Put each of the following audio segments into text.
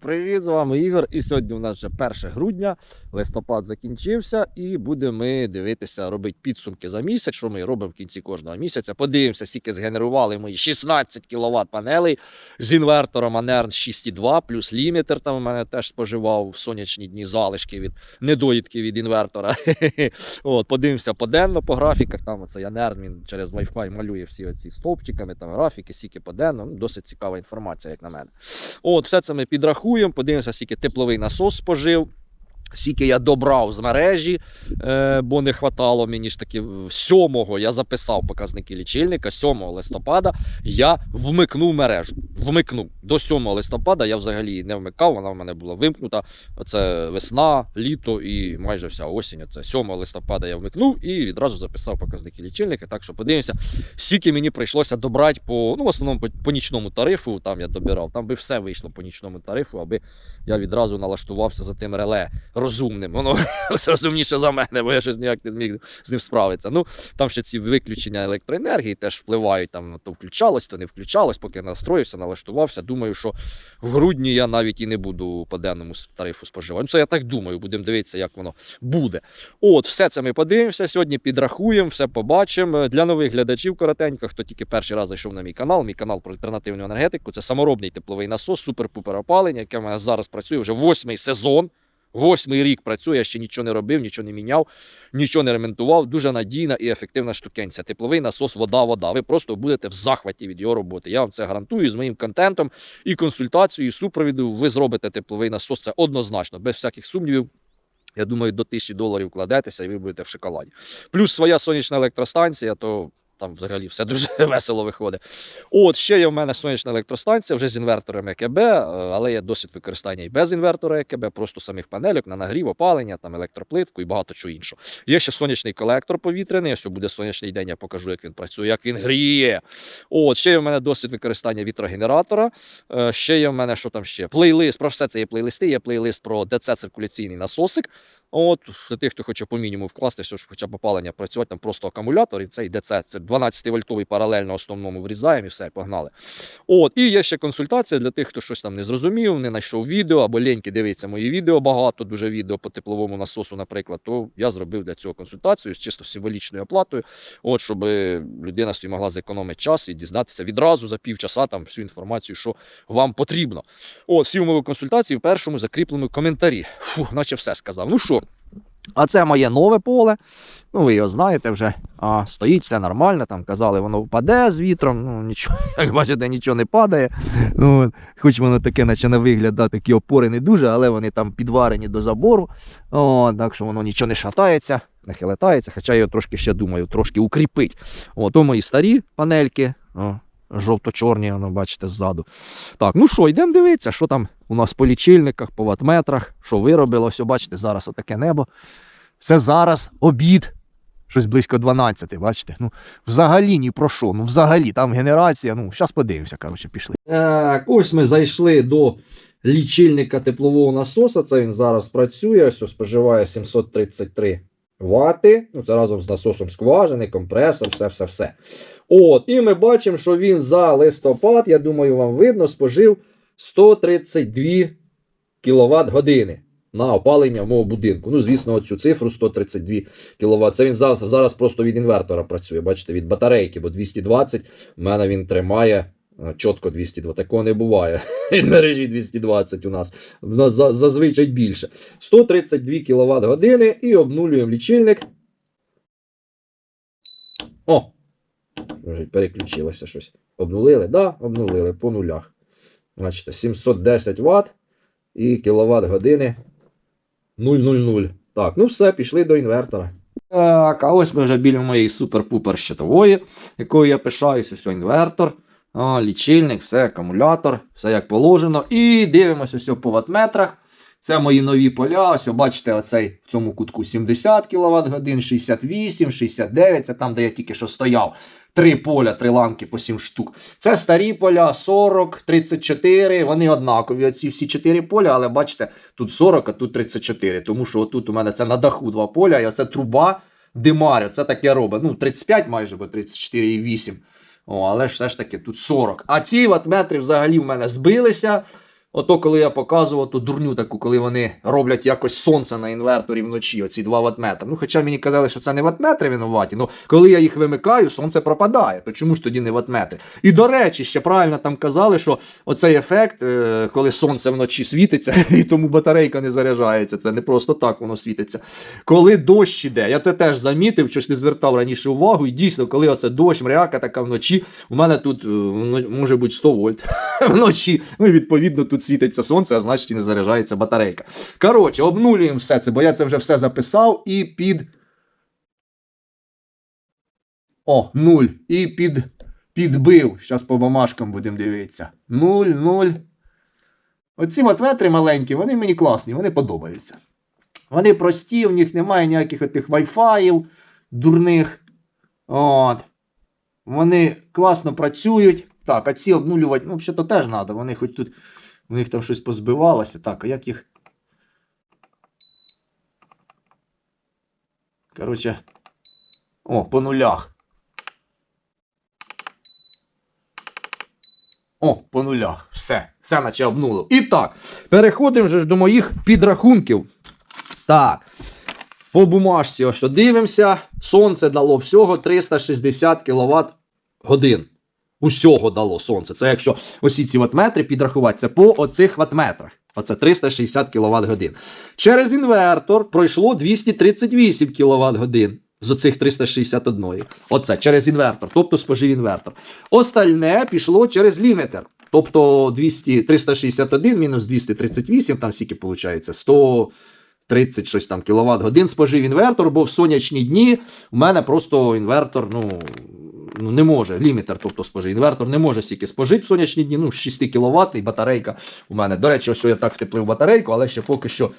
Привіт, з вами Ігор. І сьогодні у нас вже 1 грудня, листопад закінчився, і будемо ми дивитися, робити підсумки за місяць, що ми робимо в кінці кожного місяця. Подивимося, скільки згенерували мої 16 кВт панелей з інвертором Anern 6.2 плюс лімітер. Там у мене теж споживав в сонячні дні залишки від недоїдки від інвертора. От, подивимося поденно по графіках. Там оцей Anern, він через Wi-Fi малює всі оці стовпчиками, там графіки, скільки поденно. Ну, досить цікава інформація, як на мене. От, все це ми підрахуємо, подивимося, скільки тепловий насос спожив. Скільки я добрав з мережі, е, бо не хватало мені ж таки 7-го я записав показники лічильника. 7 листопада я вмикнув мережу. Вмикнув. До 7 листопада я взагалі не вмикав, вона в мене була вимкнута. Це весна, літо і майже вся осінь. Це 7 листопада я вмикнув і відразу записав показники лічильника. Так що подивимося, скільки мені прийшлося добрати по ну, в основному по, по нічному тарифу. Там я добирав. Там би все вийшло по нічному тарифу, аби я відразу налаштувався за тим реле розумним. Воно розумніше за мене, бо я щось ніяк не зміг з ним справитися. Ну там ще ці виключення електроенергії теж впливають. Там ну, то включалось, то не включалось, поки настроївся, налаштувався. Думаю, що в грудні я навіть і не буду по денному тарифу споживати. Ну, це я так думаю, будемо дивитися, як воно буде. От, все це ми подивимося сьогодні, підрахуємо, все побачимо. Для нових глядачів коротенько, хто тільки перший раз зайшов на мій канал, мій канал про альтернативну енергетику. Це саморобний тепловий насос, супер-пупер опалення, яке в мене зараз працює вже восьмий сезон. Восьмий рік працює, я ще нічого не робив, нічого не міняв, нічого не ремонтував. Дуже надійна і ефективна штукенця. Тепловий насос, вода, вода. Ви просто будете в захваті від його роботи. Я вам це гарантую з моїм контентом і консультацією, і супровіду. Ви зробите тепловий насос. Це однозначно, без всяких сумнівів. Я думаю, до тисячі доларів кладетеся, і ви будете в шоколаді. Плюс своя сонячна електростанція, то там взагалі все дуже весело виходить. От ще є в мене сонячна електростанція вже з інвертором ЕКБ, е, але є досвід використання і без інвертора ЕКБ, просто самих панельок на нагрів, опалення, там електроплитку і багато чого іншого. Є ще сонячний колектор повітряний. Ось буде сонячний день, я покажу, як він працює, як він гріє. От ще є в мене досвід використання вітрогенератора. Е, Ще є в мене що там ще? Плейлист. Про все це є плейлисти. Є плейлист про ДЦ циркуляційний насосик. От для тих, хто хоче по мінімуму вкласти, все хоча б опалення працювати, там просто акумулятор, і цей ДЦ, це 12-вольтовий паралельно основному врізаємо і все, погнали. От, і є ще консультація для тих, хто щось там не зрозумів, не знайшов відео або ліньки дивиться мої відео, багато дуже відео по тепловому насосу, наприклад, то я зробив для цього консультацію з чисто символічною оплатою, от, щоб людина собі могла зекономити час і дізнатися відразу за півчаса там всю інформацію, що вам потрібно. От, всі умови консультації в першому закріпленому коментарі. Фух, наче все сказав. Ну що, а це моє нове поле. Ну, ви його знаєте вже. А, стоїть, все нормально. Там казали, воно впаде з вітром. Ну, нічого, як бачите, нічого не падає. Ну, хоч воно таке, наче на вигляд, такі опори не дуже, але вони там підварені до забору. О, так що воно нічого не шатається, не хилетається, хоча я його трошки ще думаю, трошки укріпить. О, то мої старі панельки. О, Жовто-чорні, воно, бачите, ззаду. Так, ну що, йдемо дивитися, що там у нас по лічильниках, по ватметрах, що виробилося. Бачите, зараз отаке небо. Це зараз обід. Щось близько 12, бачите? Ну, взагалі ні про що. Ну, взагалі, там генерація. Ну, зараз подивимося, коротше, пішли. Так, ось ми зайшли до лічильника теплового насоса. Це він зараз працює. Ось споживає 733 вати. Ну, це разом з насосом скважини, компресор, все-все-все. От, і ми бачимо, що він за листопад, я думаю, вам видно, спожив 132 кВт години на опалення в мого будинку. Ну, звісно, цю цифру 132 кВт. Це він зараз, зараз просто від інвертора працює. Бачите, від батарейки, бо 220 в мене він тримає. Е, Чітко 202, такого не буває. В мережі 220 у нас. В нас зазвичай більше. 132 кВт години і обнулюємо лічильник. О! Переключилося щось. Обнулили? Да, обнулили по нулях. Бачите, 710 Вт і кВт години 0,00. Так, ну все, пішли до інвертора. Так, а ось ми вже біля моєї супер-пупер щитової, якою я пишаюся, ось інвертор, а, лічильник, все, акумулятор, все як положено. І дивимося ось по ватметрах. Це мої нові поля. Ось бачите, оцей в цьому кутку 70 кВт годин, 68, 69, це там, де я тільки що стояв. Три поля, три ланки по 7 штук. Це старі поля 40, 34. Вони однакові. Оці всі 4 поля, але бачите, тут 40, а тут 34. Тому що отут у мене це на даху два поля, і оце труба димарю. Це таке робить. Ну, 35 майже, бо 34,8. О, але ж все ж таки тут 40. А ці ватметри взагалі в мене збилися. Ото, коли я показував ту дурню таку, коли вони роблять якось сонце на інверторі вночі, оці 2 ваттметри. Ну, хоча мені казали, що це не ваттметри винуваті, ну коли я їх вимикаю, сонце пропадає. То чому ж тоді не ваттметри? І до речі, ще правильно там казали, що оцей ефект, е, коли сонце вночі світиться, і тому батарейка не заряджається. Це не просто так воно світиться. Коли дощ іде, я це теж замітив, щось не звертав раніше увагу. І дійсно, коли оце дощ, мряка така вночі, у мене тут е, може бути 100 вольт вночі. Ну і відповідно тут світиться сонце, а значить і не заряджається батарейка. Коротше, обнулюємо все це, бо я це вже все записав і під. О, 0. І під. Підбив. Зараз по бумажкам будемо дивитися. 0, 0. Оці ватметри маленькі, вони мені класні, вони подобаються. Вони прості, у них немає ніяких тих вайфаїв дурних. От. Вони класно працюють. Так, а ці обнулювати, ну, взагалі то теж треба. Вони хоч тут, у них там щось позбивалося. Так, а як їх. Коротше. О, по нулях. О, по нулях. Все. Все наче обнуло. І так, переходимо вже ж до моїх підрахунків. Так. По бумажці, ось що дивимося. Сонце дало всього 360 кВт годин. Усього дало сонце. Це якщо осі ці ватметри підрахувати, це по оцих ватметрах. Оце 360 кВт годин. Через інвертор пройшло 238 кВт годин з оцих 361. Оце через інвертор, тобто спожив інвертор. Остальне пішло через лімітер. Тобто 200, 361 мінус 238, там скільки виходить? 100. 30 щось там кіловат годин спожив інвертор, бо в сонячні дні у мене просто інвертор, ну, ну не може, лімітер, тобто спожив. Інвертор не може стільки спожити в сонячні дні, ну, 6 кВт і батарейка у мене. До речі, ось я так втеплив батарейку, але ще поки що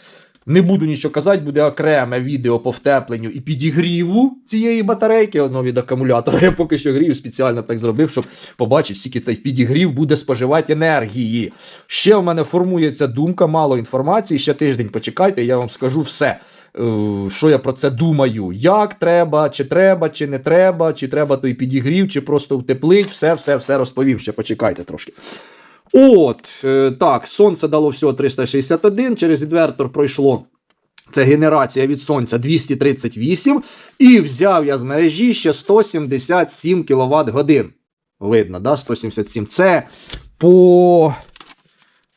не буду нічого казати, буде окреме відео по втепленню і підігріву цієї батарейки, одного від акумулятора. Я поки що грію, спеціально так зробив, щоб побачити, скільки цей підігрів буде споживати енергії. Ще в мене формується думка, мало інформації. Ще тиждень почекайте, я вам скажу все. Е, Що я про це думаю? Як треба, чи треба, чи не треба, чи треба той підігрів, чи просто утеплить, все, все, все розповім. Ще почекайте трошки. От, е, так, сонце дало всього 361, через інвертор пройшло. Це генерація від сонця 238. І взяв я з мережі ще 177 кВт годин. Видно, да? 177. Це по,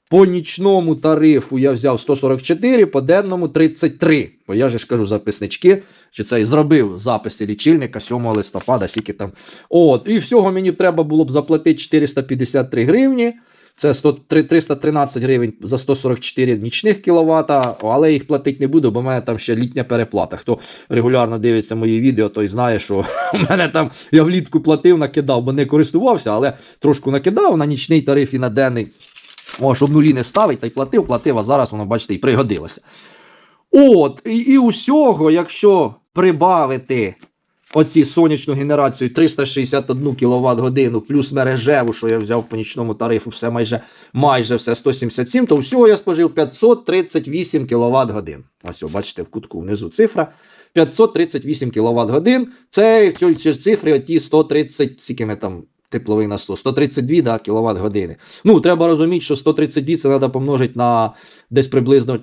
по нічному тарифу я взяв 144, по денному 33. Бо я же ж кажу записнички, чи це і зробив записи лічильника 7 листопада, скільки там. От, і всього мені треба було б заплатити 453 гривні. Це 100, 313 гривень за 144 нічних кВт, але їх платити не буду, бо в мене там ще літня переплата. Хто регулярно дивиться мої відео, той знає, що у мене там я влітку платив, накидав, бо не користувався, але трошку накидав на нічний тариф і на денний. О, щоб нулі не ставить, та й платив, платив, а зараз воно, бачите, і пригодилося. От, і, і усього, якщо прибавити оці сонячну генерацію 361 кВт годину, плюс мережеву, що я взяв по нічному тарифу, все майже майже все 177, то всього я спожив 538 кВт годин. Ось, о, бачите, в кутку внизу цифра. 538 кВт годин. Це в цій цифрі оті 130, скільки ми там. Тепловий насос 132 да, кВт години. Ну, треба розуміти, що 132 це треба помножити на десь приблизно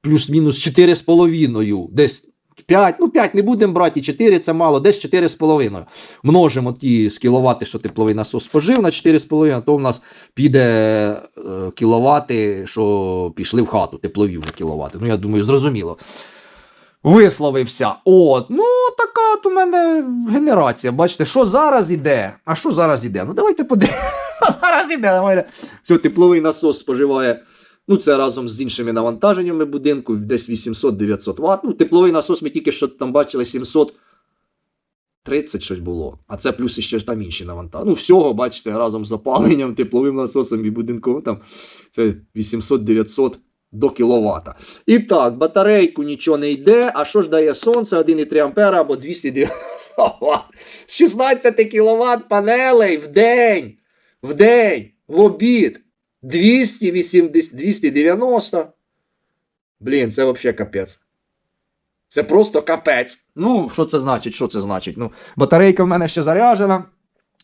плюс-мінус 4,5. Десь 5, ну 5 не будемо брати, і 4 це мало, десь 4,5. Множимо ті з кіловати, що тепловий насос спожив на 4,5, то в нас піде е, кіловати, що пішли в хату, теплові вже кіловати. Ну, я думаю, зрозуміло. Висловився. От, ну така от у мене генерація. Бачите, що зараз іде? А що зараз іде? Ну давайте подивимося. Зараз іде? Все, тепловий насос споживає. Ну, це разом з іншими навантаженнями будинку, десь 800-900 Вт. Ну, тепловий насос ми тільки що там бачили 730 щось було. А це плюс ще ж там інші навантаження. Ну, всього, бачите, разом з опаленням, тепловим насосом і будинковим там це 800-900 до кіловата. І так, батарейку нічого не йде. А що ж дає сонце? 1,3 ампера або 290 Вт. 16 кВт панелей в день. В день, в обід. 280, 290. Блін, це взагалі капець. Це просто капець. Ну, що це значить? Що це значить? Ну, батарейка в мене ще заряджена.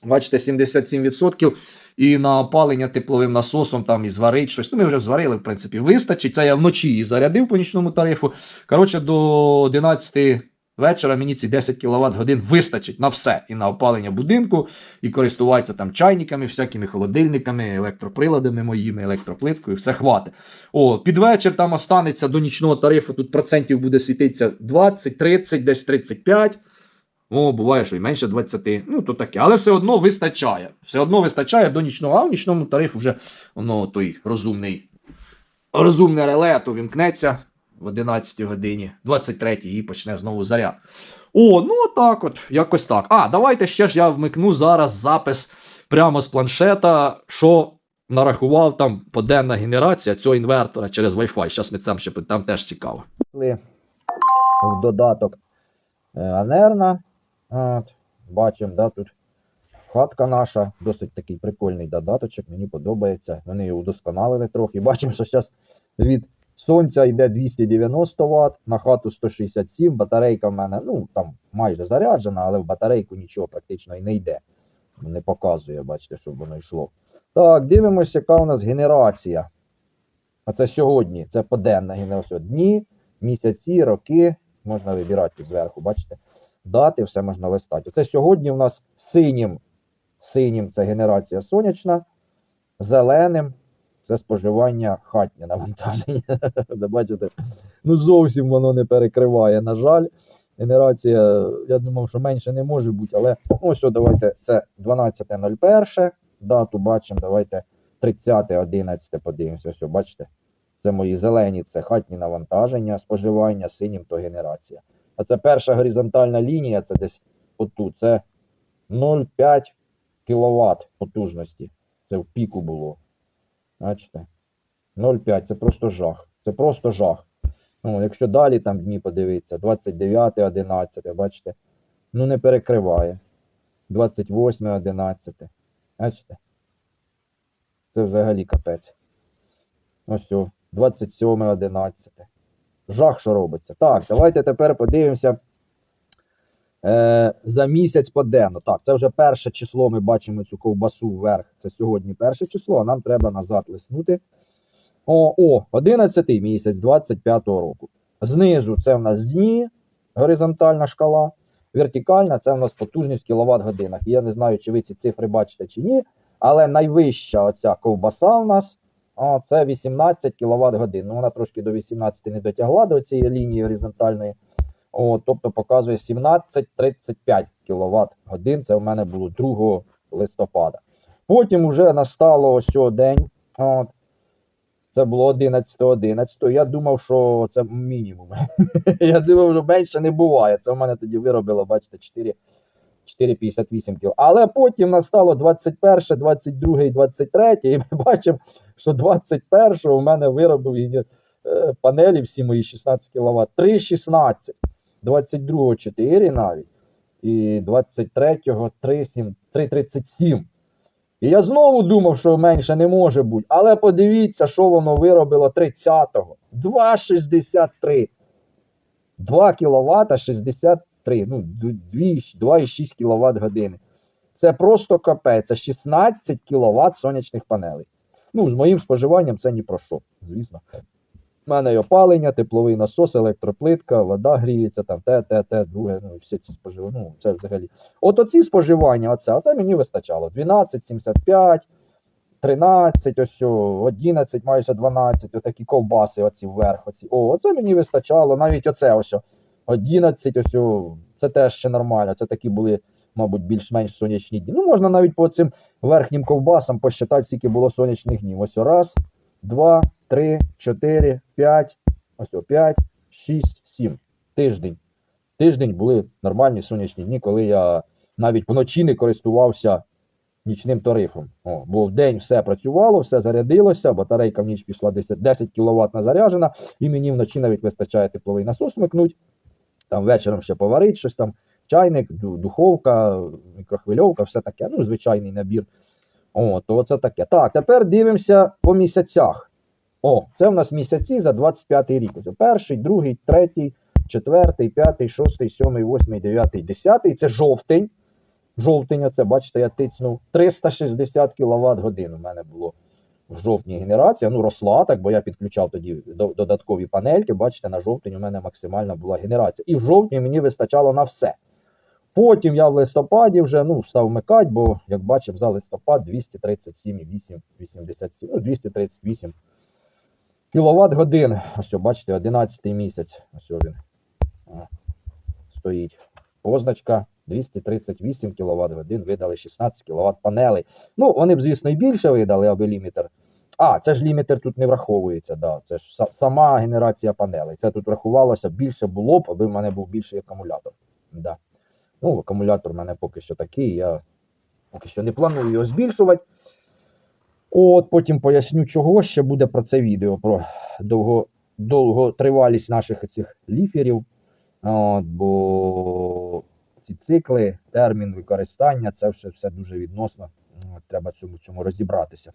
Бачите, 77%. І на опалення тепловим насосом там і зварить щось. Ну, ми вже зварили, в принципі, вистачить. Це я вночі і зарядив по нічному тарифу. Коротше, до 11 вечора мені ці 10 кВт годин вистачить на все. І на опалення будинку, і користуватися там чайниками, всякими холодильниками, електроприладами моїми, електроплиткою, все хватить. О, під вечір там останеться до нічного тарифу, тут процентів буде світитися 20, 30, десь 35. О, буває, що і менше 20. Ну, то таке. Але все одно вистачає. Все одно вистачає до нічного, а в нічному тарифу вже воно той розумний. Розумне реле, то вімкнеться в 11 годині, 23 і почне знову заряд. О, ну так от, якось так. А, давайте ще ж я вмикну зараз запис прямо з планшета, що нарахував там поденна генерація цього інвертора через Wi-Fi. Зараз ми там ще там теж цікаво. В додаток е, Анерна. От, бачимо, да, тут хатка наша, досить такий прикольний додаточок, мені подобається. Вони його удосконалили трохи. Бачимо, що зараз від сонця йде 290 Вт, на хату 167, батарейка в мене ну, там майже заряджена, але в батарейку нічого практично і не йде. Не показує, бачите, щоб воно йшло. Так, дивимося, яка у нас генерація. А це сьогодні, це поденна генерація. Дні, місяці, роки. Можна вибирати тут зверху, бачите? Дати, все можна листати. Оце сьогодні у нас синім. Синім це генерація сонячна, зеленим це споживання хатнє навантаження. Бачите? Ну зовсім воно не перекриває, на жаль. Генерація, я думав, що менше не може бути, але ось о, давайте це 12.01. Дату бачимо, давайте 30.11 подивимося. Ось, бачите? Це мої зелені, це хатні навантаження, споживання, синім то генерація. А це перша горизонтальна лінія, це десь отут. Це 0,5 кВт потужності. Це в піку було. Бачите? 0,5 це просто жах. Це просто жах. Ну, якщо далі там дні подивитися, 29, 11, бачите? Ну не перекриває. 28, 11. Бачите? Це взагалі капець. Ось 27, 11. Жах, що робиться. Так, давайте тепер подивимося е, за місяць поденно. Так, це вже перше число. Ми бачимо цю ковбасу вверх. Це сьогодні перше число, а нам треба назад лиснути. О, о 11 місяць 25-го року. Знизу це в нас дні, горизонтальна шкала. Вертикальна це в нас потужність в кіловат годинах. Я не знаю, чи ви ці цифри бачите чи ні. Але найвища оця ковбаса в нас о, це 18 кВт годин. Ну, вона трошки до 18 не дотягла до цієї лінії горизонтальної. О, тобто показує 17-35 кВт годин. Це в мене було 2 листопада. Потім вже настало ось день. От. Це було 11-11. Я думав, що це мінімум. Я думав, що менше не буває. Це в мене тоді виробило, бачите, 4. 4,58 кг. Але потім настало 21, 22 і 23, і ми бачимо, що 21-го у мене виробив е, панелі всі мої 16 кВт. 3,16, 22-го 4 навіть. І 23-го 3,37. І я знову думав, що менше не може бути. Але подивіться, що воно виробило 30-го. 2,63. 2 кВт 60 3, ну 2,6 кВт години. Це просто капець, це 16 кВт сонячних панелей. Ну, з моїм споживанням це ні про що, звісно. У мене й опалення, тепловий насос, електроплитка, вода гріється, там те, те, те, друге, ну, всі ці споживання. Ну, це взагалі. От оці споживання, оце, оце мені вистачало. 12,75, 13, ось, 11, майже 12, отакі ковбаси, оці вверх. Оці. О, оце мені вистачало. Навіть оце ось. о, 11, ось це теж ще нормально. Це такі були, мабуть, більш-менш сонячні дні. Ну, можна навіть по цим верхнім ковбасам посчитати, скільки було сонячних днів. Ось раз, два, три, чотири, п'ять, ось о, п'ять, шість, сім. Тиждень. Тиждень були нормальні сонячні дні, коли я навіть вночі не користувався нічним тарифом. О, бо в день все працювало, все зарядилося, батарейка в ніч пішла 10, 10 кВт заряджена, і мені вночі навіть вистачає тепловий насос вмикнуть там вечором ще поварить щось там, чайник, духовка, мікрохвильовка, все таке. Ну, звичайний набір. О, то це таке. Так, тепер дивимося по місяцях. О, це в нас місяці за 25 рік. Уже перший, другий, третій, четвертий, п'ятий, шостий, сьомий, восьмий, дев'ятий, десятий. Це жовтень. жовтень, це бачите, я тицнув 360 кВт годин. У мене було в жовтні генерація. Ну, росла так, бо я підключав тоді додаткові панельки. Бачите, на жовтень у мене максимальна була генерація. І в жовтні мені вистачало на все. Потім я в листопаді вже ну, став вмикати, бо, як бачив, за листопад 237,8, 87, ну, 238 кіловат годин. Ось, бачите, 11 місяць. Ось він стоїть. Позначка 238 кВт годин, видали 16 кВт панелей. Ну, вони б, звісно, і більше видали, аби лімітер. А, це ж лімітер тут не враховується, да. Це ж сама генерація панелей. Це тут врахувалося, більше було б, аби в мене був більший акумулятор. Да. Ну, акумулятор в мене поки що такий, я поки що не планую його збільшувати. От, потім поясню, чого ще буде про це відео, про довго, довготривалість наших цих ліферів. От, бо ці цикли, термін використання, це все, все дуже відносно. Треба цьому, цьому розібратися.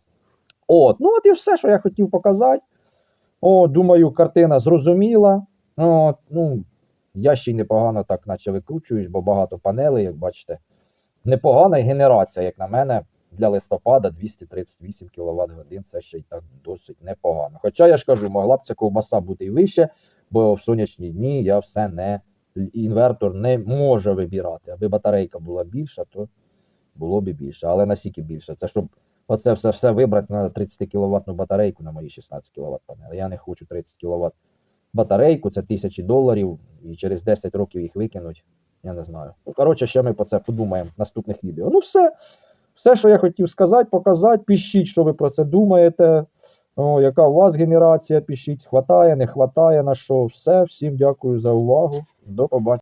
От, ну от і все, що я хотів показати. О, думаю, картина зрозуміла. От, ну, я ще й непогано так, наче викручуюсь, бо багато панелей, як бачите. Непогана генерація, як на мене, для листопада 238 кВт годин. Це ще й так досить непогано. Хоча я ж кажу, могла б ця ковбаса бути і вище, бо в сонячні дні я все не інвертор не може вибирати. Аби батарейка була більша, то було б більше. Але наскільки більше? Це щоб оце все, все вибрати, треба 30 кВт батарейку на мої 16 кВт панели. Я не хочу 30 кВт батарейку, це тисячі доларів, і через 10 років їх викинуть. Я не знаю. Ну, коротше, ще ми про це подумаємо в наступних відео. Ну, все. Все, що я хотів сказати, показати. Пишіть, що ви про це думаєте. О, яка у вас генерація? Пишіть, хватає, не хватає на що. Все, всім дякую за увагу. До побачення.